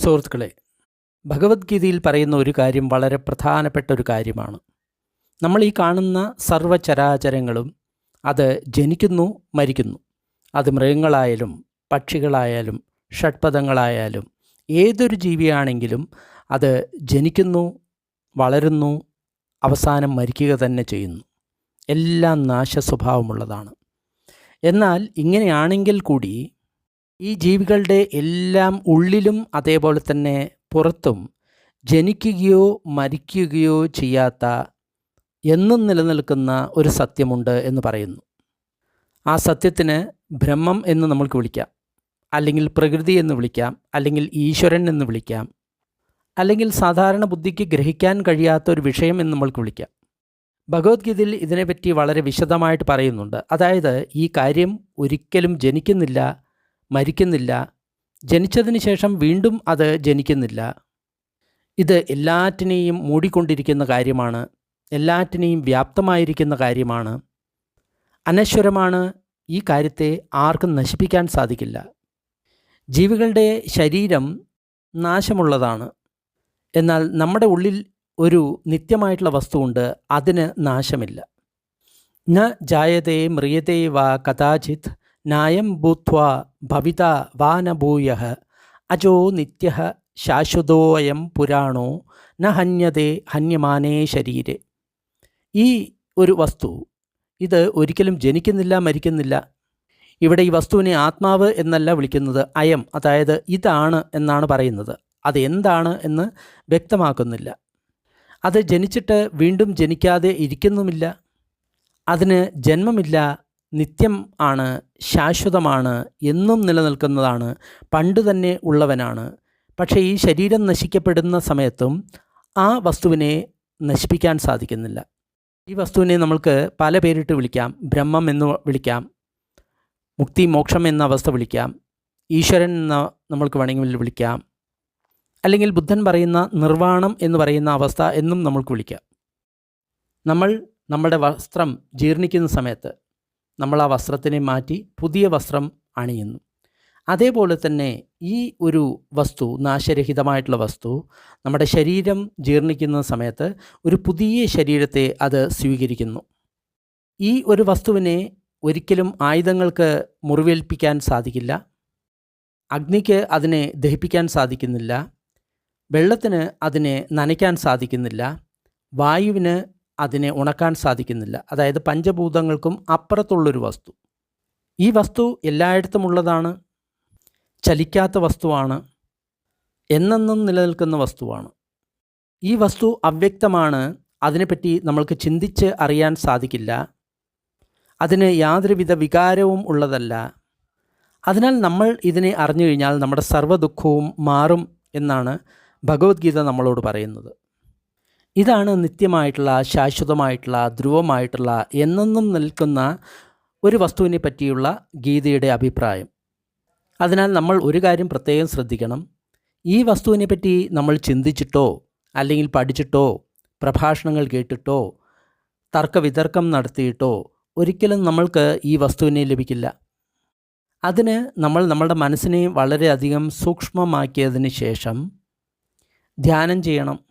സുഹൃത്തുക്കളെ ഭഗവത്ഗീതയിൽ പറയുന്ന ഒരു കാര്യം വളരെ പ്രധാനപ്പെട്ട ഒരു കാര്യമാണ്. നമ്മൾ ഈ കാണുന്ന സർവചരാചരങ്ങളും അത് ജനിക്കുന്നു മരിക്കുന്നു. അത് മൃഗങ്ങളായാലും പക്ഷികളായാലും ഷഡ്പഥങ്ങളായാലും ഏതൊരു ജീവിയാണെങ്കിലും അത് ജനിക്കുന്നു വളരുന്നു അവസാനം മരിക്കുക തന്നെ ചെയ്യുന്നു. എല്ലാം നാശ സ്വഭാവമുള്ളതാണ് എന്നാൽ ഇങ്ങനെയാണെങ്കിൽ കൂടി ഈ ജീവികളുടെ എല്ലാം ഉള്ളിലും അതേപോലെ തന്നെ പുറത്തും ജനിക്കുകയോ മരിക്കുകയോ ചെയ്യാത്ത എന്നും നിലനിൽക്കുന്ന ഒരു സത്യമുണ്ട് എന്ന് പറയുന്നു. ആ സത്യത്തിന് ബ്രഹ്മം എന്ന് നമ്മൾക്ക് വിളിക്കാം. അല്ലെങ്കിൽ പ്രകൃതി എന്ന് വിളിക്കാം. അല്ലെങ്കിൽ ഈശ്വരൻ എന്ന് വിളിക്കാം. അല്ലെങ്കിൽ സാധാരണ ബുദ്ധിക്ക് ഗ്രഹിക്കാൻ കഴിയാത്ത ഒരു വിഷയം എന്ന് നമ്മൾക്ക് വിളിക്കാം. ഭഗവത്ഗീതയിൽ ഇതിനെപ്പറ്റി വളരെ വിശദമായിട്ട് പറയുന്നുണ്ട്. അതായത് ഈ കാര്യം ഒരിക്കലും ജനിക്കുന്നില്ല മരിക്കുന്നില്ല. ജനിച്ചതിന് ശേഷം വീണ്ടും അത് ജനിക്കുന്നില്ല. ഇത് എല്ലാറ്റിനെയും മൂടിക്കൊണ്ടിരിക്കുന്ന കാര്യമാണ്. എല്ലാറ്റിനെയും വ്യാപ്തമായിരിക്കുന്ന കാര്യമാണ്. അനശ്വരമാണ് ഈ കാര്യത്തെ ആർക്കും നശിപ്പിക്കാൻ സാധിക്കില്ല. ജീവികളുടെ ശരീരം നാശമുള്ളതാണ്. എന്നാൽ നമ്മുടെ ഉള്ളിൽ ഒരു നിത്യമായിട്ടുള്ള വസ്തുവുണ്ട്. അതിന് നാശമില്ല. ന ജായതേ മ്രിയതേ വാ കഥാചിത് നായം ഭൂത്വ ഭവിത വാനഭൂയ അജോ നിത്യ ശാശ്വതോയം പുരാണോ ന ഹന്യതേ ഹന്യമാനേ ശരീരെ. ഈ ഒരു വസ്തു ഇത് ഒരിക്കലും ജനിക്കുന്നില്ല മരിക്കുന്നില്ല. ഇവിടെ ഈ വസ്തുവിനെ ആത്മാവ് എന്നല്ല വിളിക്കുന്നത് അയം അതായത് ഇതാണ് എന്നാണ് പറയുന്നത്. അത് എന്താണ് എന്ന് വ്യക്തമാക്കുന്നില്ല. അത് ജനിച്ചിട്ട് വീണ്ടും ജനിക്കാതെ ഇരിക്കുന്നുമില്ല. അതിന് ജന്മമില്ല നിത്യം ആണ് ശാശ്വതമാണ് എന്നും നിലനിൽക്കുന്നതാണ്. പണ്ട് തന്നെ ഉള്ളവനാണ്. പക്ഷേ ഈ ശരീരം നശിക്കപ്പെടുന്ന സമയത്തും ആ വസ്തുവിനെ നശിപ്പിക്കാൻ സാധിക്കുന്നില്ല. ഈ വസ്തുവിനെ നമുക്ക് പല പേരിട്ട് വിളിക്കാം. ബ്രഹ്മം എന്ന് വിളിക്കാം. മുക്തി മോക്ഷം എന്ന അവസ്ഥ വിളിക്കാം. ഈശ്വരൻ എന്ന നമ്മൾക്ക് വേണമെങ്കിൽ വിളിക്കാം. അല്ലെങ്കിൽ ബുദ്ധൻ പറയുന്ന നിർവാണം എന്ന് പറയുന്ന അവസ്ഥ എന്നും നമ്മൾക്ക് വിളിക്കാം. നമ്മൾ നമ്മുടെ വസ്ത്രം ജീർണിക്കുന്ന സമയത്ത് നമ്മൾ ആ വസ്ത്രത്തിനെ മാറ്റി പുതിയ വസ്ത്രം അണിയുന്നു. അതേപോലെ തന്നെ ഈ ഒരു വസ്തു നാശരഹിതമായിട്ടുള്ള വസ്തു നമ്മുടെ ശരീരം ജീർണിക്കുന്ന സമയത്ത് ഒരു പുതിയ ശരീരത്തെ അത് സ്വീകരിക്കുന്നു. ഈ ഒരു വസ്തുവിനെ ഒരിക്കലും ആയുധങ്ങൾക്ക് മുറിവേൽപ്പിക്കാൻ സാധിക്കില്ല. അഗ്നിക്ക് അതിനെ ദഹിപ്പിക്കാൻ സാധിക്കുന്നില്ല. വെള്ളത്തിന് അതിനെ നനയ്ക്കാൻ സാധിക്കുന്നില്ല. വായുവിന് അതിനെ ഉണക്കാൻ സാധിക്കുന്നില്ല. അതായത് പഞ്ചഭൂതങ്ങൾക്കും അപ്പുറത്തുള്ളൊരു വസ്തു. ഈ വസ്തു എല്ലായിടത്തും ഉള്ളതാണ് ചലിക്കാത്ത വസ്തുവാണ് എന്നെന്നും നിലനിൽക്കുന്ന വസ്തുവാണ്. ഈ വസ്തു അവ്യക്തമാണ് അതിനെപ്പറ്റി നമ്മൾക്ക് ചിന്തിച്ച് അറിയാൻ സാധിക്കില്ല. അതിന് യാതൊരുവിധ വികാരവും ഉള്ളതല്ല. അതിനാൽ നമ്മൾ ഇതിനെ അറിഞ്ഞു കഴിഞ്ഞാൽ നമ്മുടെ സർവ ദുഃഖവും മാറും എന്നാണ് ഭഗവത്ഗീത നമ്മളോട് പറയുന്നത്. ഇതാണ് നിത്യമായിട്ടുള്ള ശാശ്വതമായിട്ടുള്ള ധ്രുവമായിട്ടുള്ള എന്നെന്നും നിൽക്കുന്ന ഒരു വസ്തുവിനെ പറ്റിയുള്ള ഗീതയുടെ അഭിപ്രായം. അതിനാൽ നമ്മൾ ഒരു കാര്യം പ്രത്യേകം ശ്രദ്ധിക്കണം. ഈ വസ്തുവിനെ പറ്റി നമ്മൾ ചിന്തിച്ചിട്ടോ അല്ലെങ്കിൽ പഠിച്ചിട്ടോ പ്രഭാഷണങ്ങൾ കേട്ടിട്ടോ തർക്കവിതർക്കം നടത്തിയിട്ടോ ഒരിക്കലും നമ്മൾക്ക് ഈ വസ്തുവിനെ ലഭിക്കില്ല. അതിന് നമ്മൾ നമ്മുടെ മനസ്സിനെ വളരെയധികം സൂക്ഷ്മമാക്കിയതിന് ശേഷം ധ്യാനം ചെയ്യണം.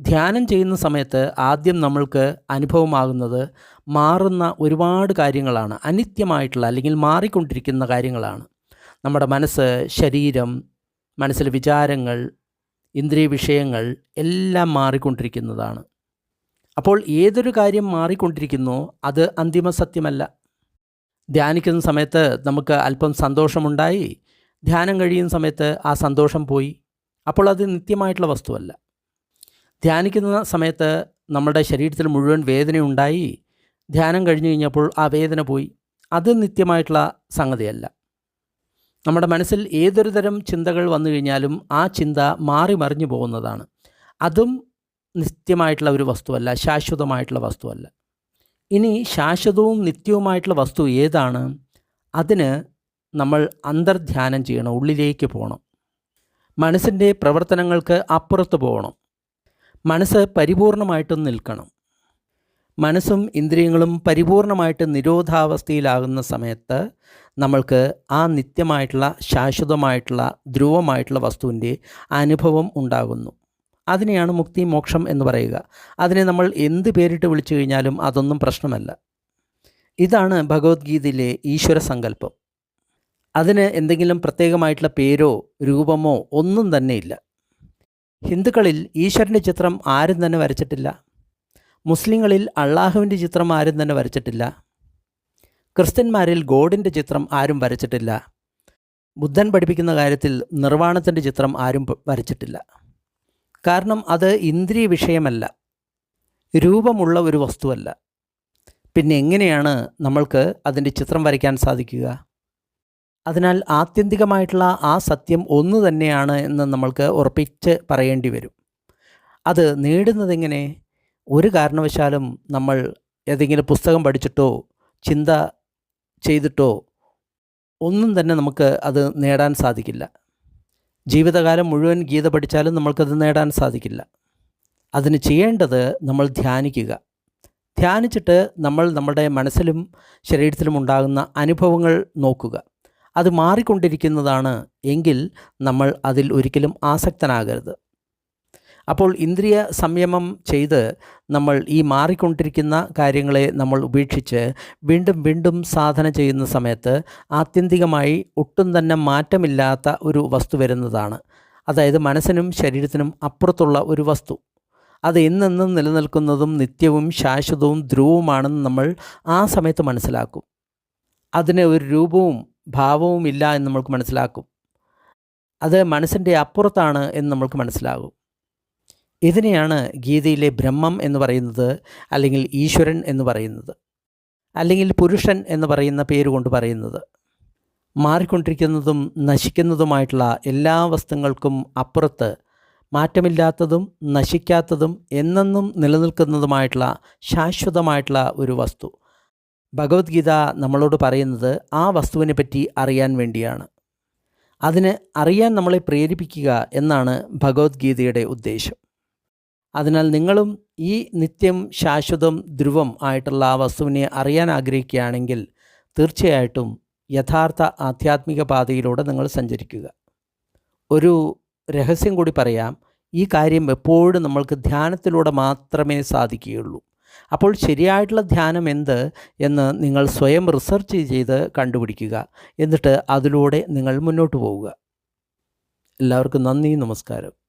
ധ്യാനം ചെയ്യുന്ന സമയത്ത് ആദ്യം നമ്മൾക്ക് അനുഭവമാകുന്നത് മാറുന്ന ഒരുപാട് കാര്യങ്ങളാണ്. അനിത്യമായിട്ടുള്ള അല്ലെങ്കിൽ മാറിക്കൊണ്ടിരിക്കുന്ന കാര്യങ്ങളാണ്. നമ്മുടെ മനസ്സ് ശരീരം മനസ്സിലെ വിചാരങ്ങൾ ഇന്ദ്രിയ വിഷയങ്ങൾ എല്ലാം മാറിക്കൊണ്ടിരിക്കുന്നതാണ്. അപ്പോൾ ഏതൊരു കാര്യം മാറിക്കൊണ്ടിരിക്കുന്നു അത് അന്തിമ സത്യമല്ല. ധ്യാനിക്കുന്ന സമയത്ത് നമുക്ക് അല്പം സന്തോഷമുണ്ടായി. ധ്യാനം കഴിയുന്ന സമയത്ത് ആ സന്തോഷം പോയി. അപ്പോൾ അത് നിത്യമായിട്ടുള്ള വസ്തുവല്ല. ധ്യാനിക്കുന്ന സമയത്ത് നമ്മുടെ ശരീരത്തിൽ മുഴുവൻ വേദനയുണ്ടായി ധ്യാനം കഴിഞ്ഞു കഴിഞ്ഞപ്പോൾ ആ വേദന പോയി. അത് നിത്യമായിട്ടുള്ള സംഗതിയല്ല. നമ്മുടെ മനസ്സിൽ ഏതൊരു തരം ചിന്തകൾ വന്നു കഴിഞ്ഞാലും ആ ചിന്ത മാറി മറിഞ്ഞു പോകുന്നതാണ്. അതും നിത്യമായിട്ടുള്ള ഒരു വസ്തുവല്ല ശാശ്വതമായിട്ടുള്ള വസ്തുവല്ല. ഇനി ശാശ്വതവും നിത്യവുമായിട്ടുള്ള വസ്തു ഏതാണ്? അതിന് നമ്മൾ അന്തർധ്യാനം ചെയ്യണം ഉള്ളിലേക്ക് പോകണം. മനസ്സിന്റെ പ്രവർത്തനങ്ങൾക്ക് അപ്പുറത്ത് പോകണം. മനസ്സ് പരിപൂർണമായിട്ടും നിൽക്കണം. മനസ്സും ഇന്ദ്രിയങ്ങളും പരിപൂർണമായിട്ട് നിരോധാവസ്ഥയിലാകുന്ന സമയത്ത് നമ്മൾക്ക് ആ നിത്യമായിട്ടുള്ള ശാശ്വതമായിട്ടുള്ള ധ്രുവമായിട്ടുള്ള വസ്തുവിന്റെ അനുഭവം ഉണ്ടാകുന്നു. അതിനെയാണ് മുക്തി മോക്ഷം എന്ന് പറയുക. അതിനെ നമ്മൾ എന്ത് പേരിട്ട് വിളിച്ചു കഴിഞ്ഞാലും അതൊന്നും പ്രശ്നമല്ല. ഇതാണ് ഭഗവത്ഗീതയിലെ ഈശ്വര സങ്കല്പം. അതിന് എന്തെങ്കിലും പ്രത്യേകമായിട്ടുള്ള പേരോ രൂപമോ ഒന്നും തന്നെയില്ല ഹിന്ദുക്കളിൽ ഈശ്വരന്റെ ചിത്രം ആരും തന്നെ വരച്ചിട്ടില്ല. മുസ്ലിങ്ങളിൽ അള്ളാഹുവിന്റെ ചിത്രം ആരും തന്നെ വരച്ചിട്ടില്ല. ക്രിസ്ത്യന്മാരിൽ ഗോഡിന്റെ ചിത്രം ആരും വരച്ചിട്ടില്ല. ബുദ്ധൻ പഠിപ്പിക്കുന്ന കാര്യത്തിൽ നിർവാണത്തിന്റെ ചിത്രം ആരും വരച്ചിട്ടില്ല. കാരണം അത് ഇന്ദ്രിയ വിഷയമല്ല. രൂപമുള്ള ഒരു വസ്തുവല്ല. പിന്നെ എങ്ങനെയാണ് നമ്മൾക്ക് അതിന്റെ ചിത്രം വരയ്ക്കാൻ സാധിക്കുക? അതിനാൽ ആത്യന്തികമായിട്ടുള്ള ആ സത്യം ഒന്ന് തന്നെയാണ് എന്ന് നമ്മൾക്ക് ഉറപ്പിച്ച് പറയേണ്ടി വരും. അത് നേടുന്നതെങ്ങനെ? ഒരു കാരണവശാലും നമ്മൾ ഏതെങ്കിലും പുസ്തകം പഠിച്ചിട്ടോ ചിന്ത ചെയ്തിട്ടോ ഒന്നും തന്നെ നമുക്ക് അത് നേടാൻ സാധിക്കില്ല. ജീവിതകാലം മുഴുവൻ ഗീത പഠിച്ചാലും നമ്മൾക്കത് നേടാൻ സാധിക്കില്ല. അതിന് ചെയ്യേണ്ടത് നമ്മൾ ധ്യാനിക്കുക. ധ്യാനിച്ചിട്ട് നമ്മൾ നമ്മുടെ മനസ്സിലും ശരീരത്തിലും ഉണ്ടാകുന്ന അനുഭവങ്ങൾ നോക്കുക. അത് മാറിക്കൊണ്ടിരിക്കുന്നതാണ് എങ്കിൽ നമ്മൾ അതിൽ ഒരിക്കലും ആസക്തനാകരുത്. അപ്പോൾ ഇന്ദ്രിയ സംയമം ചെയ്ത് നമ്മൾ ഈ മാറിക്കൊണ്ടിരിക്കുന്ന കാര്യങ്ങളെ നമ്മൾ ഉപേക്ഷിച്ച് വീണ്ടും വീണ്ടും സാധന ചെയ്യുന്ന സമയത്ത് ആത്യന്തികമായി ഒട്ടും തന്നെ മാറ്റമില്ലാത്ത ഒരു വസ്തു വരുന്നതാണ്. അതായത് മനസ്സിനും ശരീരത്തിനും അപ്പുറത്തുള്ള ഒരു വസ്തു. അത് എന്നെന്നും നിലനിൽക്കുന്നതും നിത്യവും ശാശ്വതവും ധ്രുവവുമാണെന്ന് നമ്മൾ ആ സമയത്ത് മനസ്സിലാക്കും. അതിന് ഒരു രൂപവും ഭാവവും ഇല്ല എന്ന് നമ്മൾക്ക് മനസ്സിലാക്കും. അത് മനസ്സിന്റെ അപ്പുറത്താണ് എന്ന് നമ്മൾക്ക് മനസ്സിലാകും. ഇതിനെയാണ് ഗീതയിലെ ബ്രഹ്മം എന്ന് പറയുന്നത് അല്ലെങ്കിൽ ഈശ്വരൻ എന്ന് പറയുന്നത് അല്ലെങ്കിൽ പുരുഷൻ എന്ന് പറയുന്ന പേരുകൊണ്ട് പറയുന്നത്. മാറിക്കൊണ്ടിരിക്കുന്നതും നശിക്കുന്നതുമായിട്ടുള്ള എല്ലാ വസ്തുക്കൾക്കും അപ്പുറത്ത് മാറ്റമില്ലാത്തതും നശിക്കാത്തതും എന്നെന്നും നിലനിൽക്കുന്നതുമായിട്ടുള്ള ശാശ്വതമായിട്ടുള്ള ഒരു വസ്തു. ഭഗവത്ഗീത നമ്മളോട് പറയുന്നത് ആ വസ്തുവിനെ പറ്റി അറിയാൻ വേണ്ടിയാണ്. അതിന് അറിയാൻ നമ്മളെ പ്രേരിപ്പിക്കുക എന്നാണ് ഭഗവത്ഗീതയുടെ ഉദ്ദേശം. അതിനാൽ നിങ്ങളും ഈ നിത്യം ശാശ്വതം ധ്രുവം ആയിട്ടുള്ള ആ വസ്തുവിനെ അറിയാൻ ആഗ്രഹിക്കുകയാണെങ്കിൽ തീർച്ചയായിട്ടും യഥാർത്ഥ ആധ്യാത്മിക പാതയിലൂടെ നിങ്ങൾ സഞ്ചരിക്കുക. ഒരു രഹസ്യം കൂടി പറയാം. ഈ കാര്യം എപ്പോഴും നമ്മൾക്ക് ധ്യാനത്തിലൂടെ മാത്രമേ സാധിക്കുകയുള്ളൂ. അപ്പോൾ ശരിയായിട്ടുള്ള ധ്യാനം എന്ത് എന്ന് നിങ്ങൾ സ്വയം റിസർച്ച് ചെയ്ത് കണ്ടുപിടിക്കുക. എന്നിട്ട് അതിലൂടെ നിങ്ങൾ മുന്നോട്ട് പോവുക. എല്ലാവർക്കും നന്ദി നമസ്കാരം.